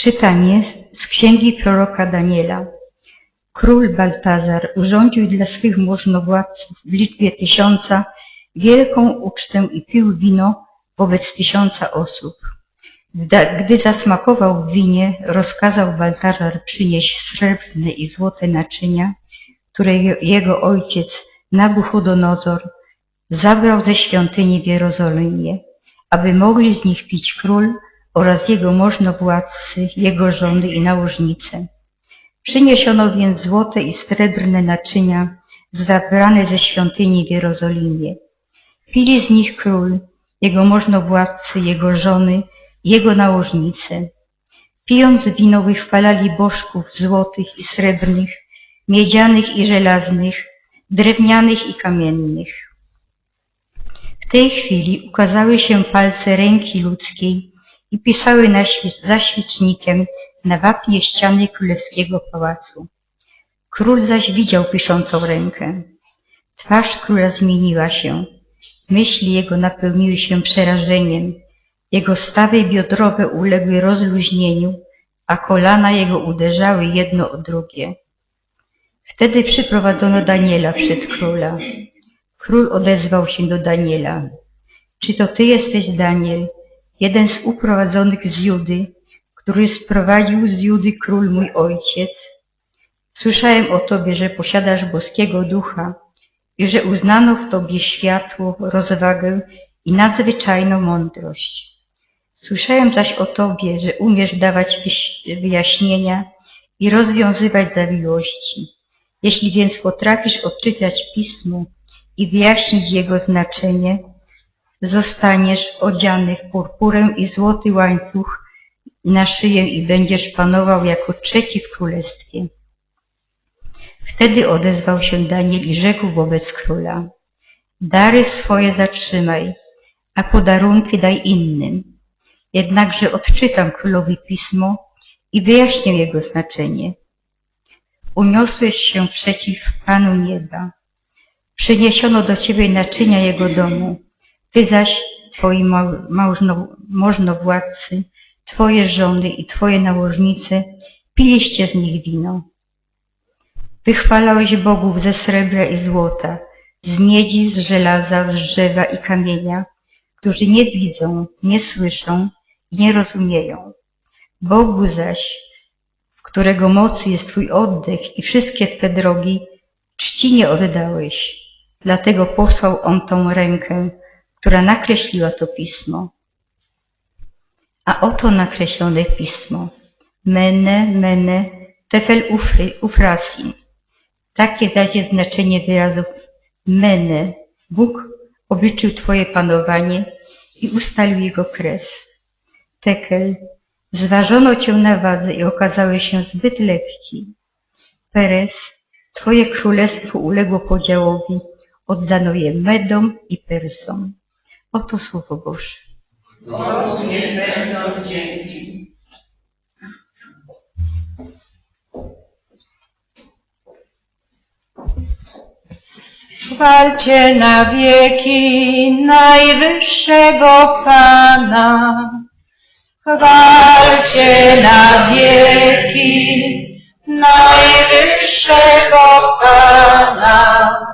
Czytanie z księgi proroka Daniela. Król Baltazar urządził dla swych możnowładców w liczbie tysiąca wielką ucztę i pił wino wobec tysiąca osób. Gdy zasmakował winie, rozkazał Baltazar przynieść srebrne i złote naczynia, które je- jego ojciec Nabuchodonozor zabrał ze świątyni w Jerozolimie, aby mogli z nich pić król oraz jego możnowładcy, jego żony i nałożnice. Przyniesiono więc złote i srebrne naczynia zabrane ze świątyni w Jerozolimie. Pili z nich król, jego możnowładcy, jego żony, jego nałożnice. Pijąc wino wychwalali bożków złotych i srebrnych, miedzianych i żelaznych, drewnianych i kamiennych. W tej chwili ukazały się palce ręki ludzkiej i pisały na za świecznikiem na wapnie ściany królewskiego pałacu. Król zaś widział piszącą rękę. Twarz króla zmieniła się. Myśli jego napełniły się przerażeniem. Jego stawy biodrowe uległy rozluźnieniu, a kolana jego uderzały jedno o drugie. Wtedy przyprowadzono Daniela przed króla. Król odezwał się do Daniela. Czy to ty jesteś Daniel, jeden z uprowadzonych z Judy, który sprowadził z Judy król mój ojciec? Słyszałem o tobie, że posiadasz boskiego ducha i że uznano w tobie światło, rozwagę i nadzwyczajną mądrość. Słyszałem zaś o tobie, że umiesz dawać wyjaśnienia i rozwiązywać zawiłości. Jeśli więc potrafisz odczytać pismo i wyjaśnić jego znaczenie, zostaniesz odziany w purpurę i złoty łańcuch na szyję i będziesz panował jako trzeci w królestwie. Wtedy odezwał się Daniel i rzekł wobec króla, dary swoje zatrzymaj, a podarunki daj innym. Jednakże odczytam królowi pismo i wyjaśnię jego znaczenie. Uniosłeś się przeciw Panu nieba. Przyniesiono do ciebie naczynia jego domu. Ty zaś, twoi możnowładcy, twoje żony i twoje nałożnice piliście z nich wino. Wychwalałeś bogów ze srebra i złota, z miedzi, z żelaza, z drzewa i kamienia, którzy nie widzą, nie słyszą i nie rozumieją. Bogu zaś, w którego mocy jest Twój oddech i wszystkie Twe drogi, czci nie oddałeś. Dlatego posłał On tą rękę, która nakreśliła to pismo. A oto nakreślone pismo. Mene, mene, tefel ufry, ufrasin. Takie zaś jest znaczenie wyrazów mene. Bóg obliczył Twoje panowanie i ustalił jego kres. Tekel, zważono Cię na wadze i okazałeś się zbyt lekki. Peres, Twoje królestwo uległo podziałowi, oddano je Medom i Persom. Oto słowo Boże. Bogu będą dzięki. Chwalcie na wieki najwyższego Pana. Chwalcie na wieki najwyższego Pana.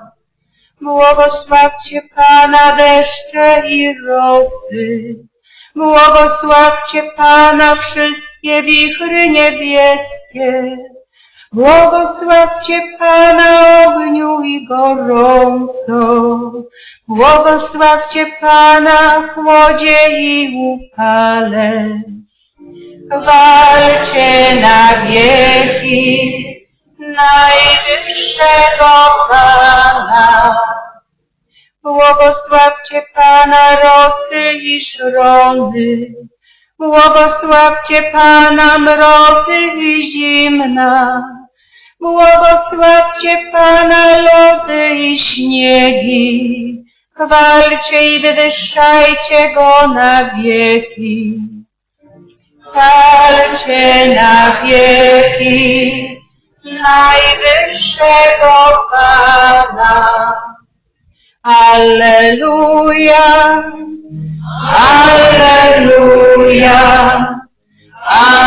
Błogosławcie Pana deszcze i rosy. Błogosławcie Pana wszystkie wichry niebieskie. Błogosławcie Pana ogniu i gorąco. Błogosławcie Pana chłodzie i upale. Chwalcie na wieki najwyższego Pana. Błogosławcie Pana rosy i szrony. Błogosławcie Pana mrozy i zimna. Błogosławcie Pana lody i śniegi. Chwalcie i wywyższajcie Go na wieki. Chwalcie na wieki najwyższego Pana. Alleluja, Alleluja,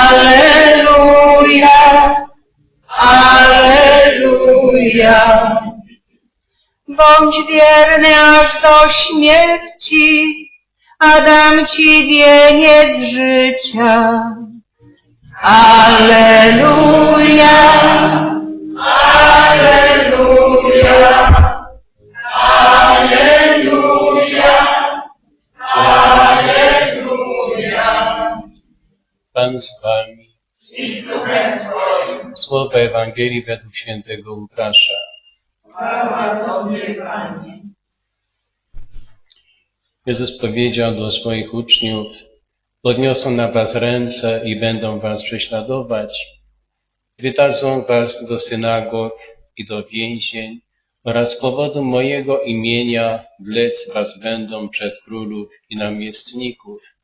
Alleluja, Alleluja. Bądź wierny aż do śmierci, a dam Ci wieniec życia. Alleluja. Ewangelii według świętego Łukasza. Jezus powiedział do swoich uczniów, podniosą na was ręce i będą was prześladować. Wydadzą was do synagog i do więzień oraz z powodu mojego imienia wlec was będą przed królów i namiestników.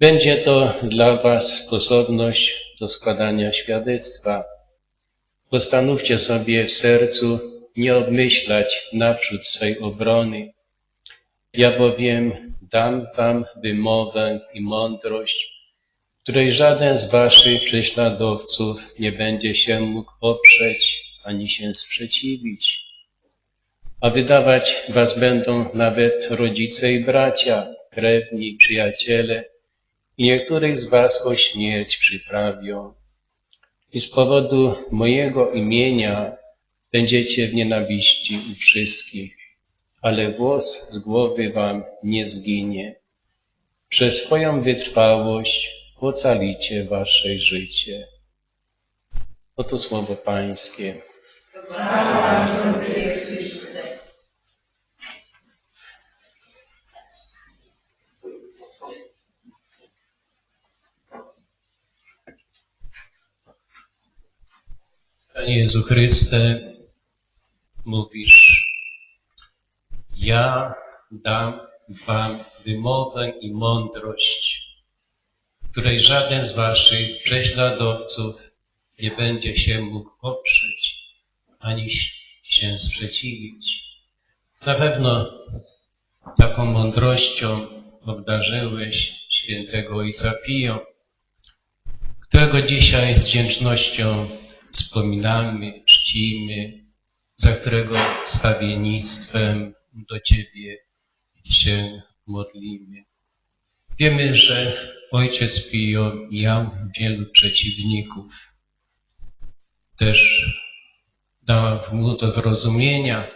Będzie to dla Was sposobność do składania świadectwa. Postanówcie sobie w sercu nie obmyślać naprzód swej obrony. Ja bowiem dam Wam wymowę i mądrość, której żaden z Waszych prześladowców nie będzie się mógł oprzeć ani się sprzeciwić. A wydawać Was będą nawet rodzice i bracia, krewni, przyjaciele, i niektórych z was o śmierć przyprawią. I z powodu mojego imienia będziecie w nienawiści u wszystkich, ale głos z głowy wam nie zginie. Przez swoją wytrwałość ocalicie wasze życie. Oto słowo Pańskie. Panie Jezu Chryste, mówisz, ja dam wam wymowę i mądrość, której żaden z waszych prześladowców nie będzie się mógł oprzeć, ani się sprzeciwić. Na pewno taką mądrością obdarzyłeś świętego Ojca Pio, którego dzisiaj z wdzięcznością wspominamy, czcimy, za którego stawiennictwem do Ciebie się modlimy. Wiemy, że ojciec Pio miał wielu przeciwników. Też dał mu do zrozumienia.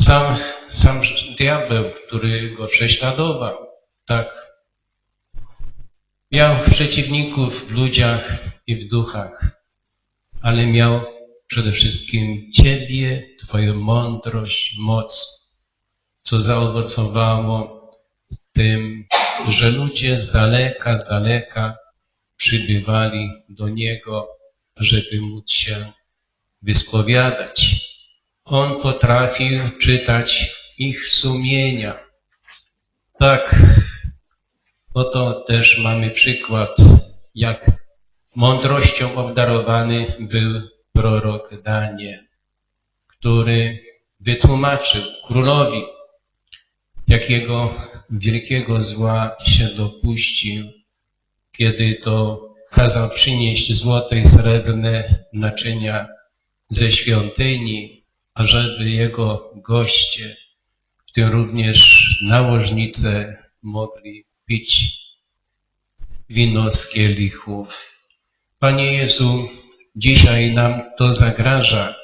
Sam, sam diabeł, który go prześladował, tak, miał przeciwników w ludziach i w duchach, ale miał przede wszystkim Ciebie, Twoją mądrość, moc, co zaowocowało tym, że ludzie z daleka, z daleka przybywali do Niego, żeby móc się wyspowiadać. On potrafił czytać ich sumienia. Tak, oto też mamy przykład, jak mądrością obdarowany był prorok Daniel, który wytłumaczył królowi, jakiego wielkiego zła się dopuścił, kiedy to kazał przynieść złote i srebrne naczynia ze świątyni, ażeby jego goście, w tym również nałożnice, mogli pić wino z kielichów. Panie Jezu, dzisiaj nam to zagraża,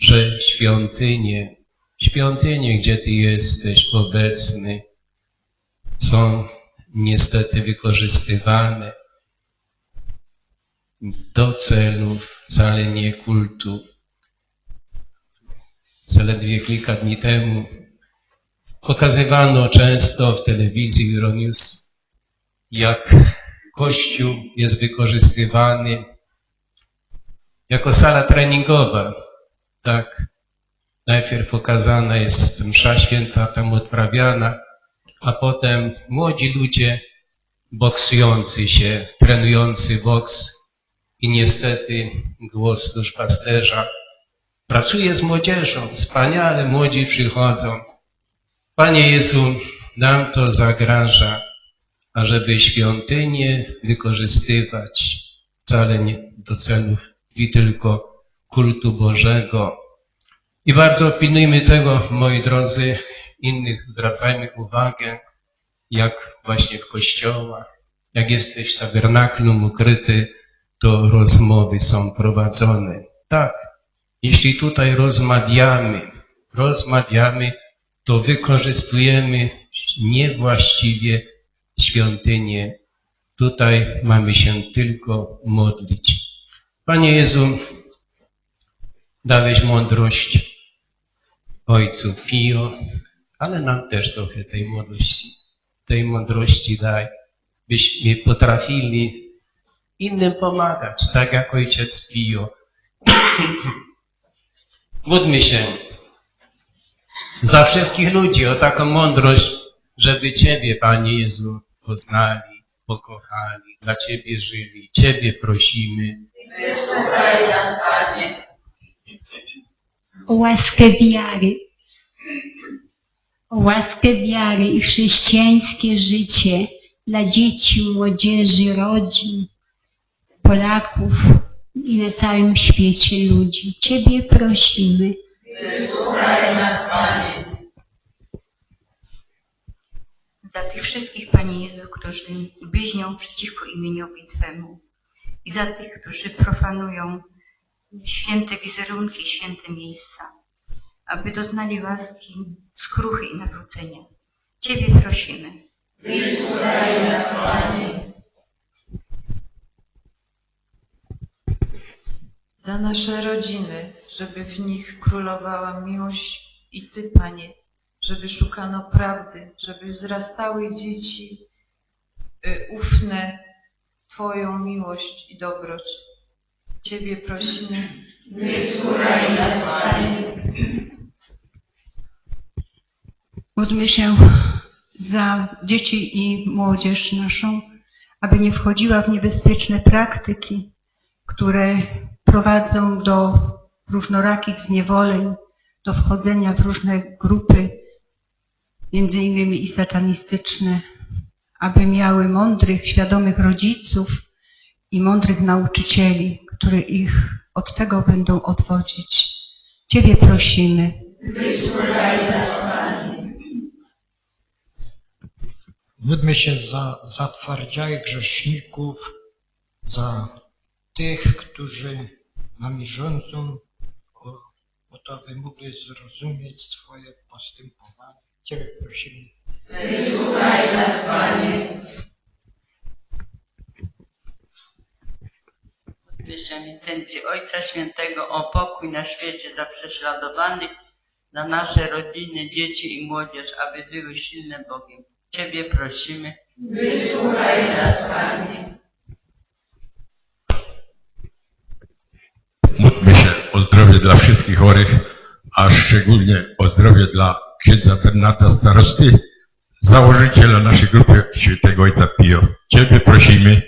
że świątynie, świątynie, gdzie Ty jesteś obecny, są niestety wykorzystywane do celów wcale nie kultu. Zaledwie kilka dni temu pokazywano często w telewizji Euronews, jak Kościół jest wykorzystywany jako sala treningowa. Tak, najpierw pokazana jest msza święta tam odprawiana, a potem młodzi ludzie boksujący się, trenujący boks i niestety głos duszpasterza pracuje z młodzieżą, wspaniale młodzi przychodzą. Panie Jezu, nam to zagraża, ażeby świątynię wykorzystywać wcale nie do celów i tylko kultu Bożego, I bardzo pilnujmy tego, moi drodzy, innych zwracajmy uwagę, jak właśnie w kościołach, jak jesteś w tabernaklum ukryty, to rozmowy są prowadzone. Tak, jeśli tutaj rozmawiamy, rozmawiamy, to wykorzystujemy niewłaściwie świątynię. Tutaj mamy się tylko modlić. Panie Jezu, dałeś mądrość Ojcu Pio, ale nam też trochę tej mądrości, tej mądrości daj, byśmy potrafili innym pomagać, tak jak Ojciec Pio. Módlmy się za wszystkich ludzi o taką mądrość, żeby Ciebie, Panie Jezu, poznali, pokochali, dla Ciebie żyli. Ciebie prosimy. o łaskę wiary, o łaskę wiary i chrześcijańskie życie dla dzieci, młodzieży, rodzin, Polaków i na całym świecie ludzi. Ciebie prosimy. Za tych wszystkich, Panie Jezu, którzy bliźnią przeciwko imieniowi Twemu i za tych, którzy profanują święte wizerunki, święte miejsca, aby doznali łaski, skruchy i nawrócenia. Ciebie prosimy. Za nasze rodziny, żeby w nich królowała miłość i Ty, Panie, żeby szukano prawdy, żeby wzrastały dzieci y, ufne Twoją miłość i dobroć. Ciebie prosimy. Módlmy się za dzieci i młodzież naszą, aby nie wchodziła w niebezpieczne praktyki, które prowadzą do różnorakich zniewoleń, do wchodzenia w różne grupy, między innymi i satanistyczne, aby miały mądrych, świadomych rodziców i mądrych nauczycieli, którzy ich od tego będą odwodzić. Ciebie prosimy. Módlmy się za zatwardziałych grzeszników, za tych, którzy nami rządzą, o, o to, aby mogli zrozumieć swoje postępowanie. Ciebie prosimy. Wyższą intencji Ojca Świętego o pokój na świecie za prześladowanych, za nasze rodziny, dzieci i młodzież, aby były silne Bogiem. Ciebie prosimy. Módlmy się o zdrowie dla wszystkich chorych, a szczególnie o zdrowie dla księdza Bernata Starosty, założyciela naszej grupy świętego Ojca Pio. Ciebie prosimy.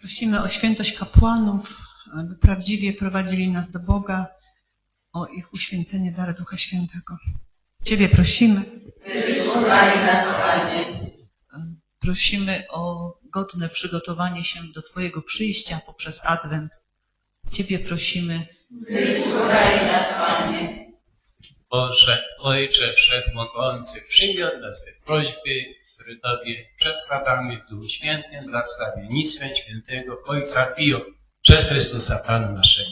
Prosimy o świętość kapłanów, aby prawdziwie prowadzili nas do Boga, o ich uświęcenie dar Ducha Świętego. Ciebie prosimy. Prosimy o godne przygotowanie się do Twojego przyjścia poprzez Adwent. Ciebie prosimy. Boże, Ojcze Wszechmogący, przyjmij od nas te prośby, które Tobie przedkładamy w Duchu Świętym za wstawiennictwem świętego Ojca Pio, przez Chrystusa Pana naszego.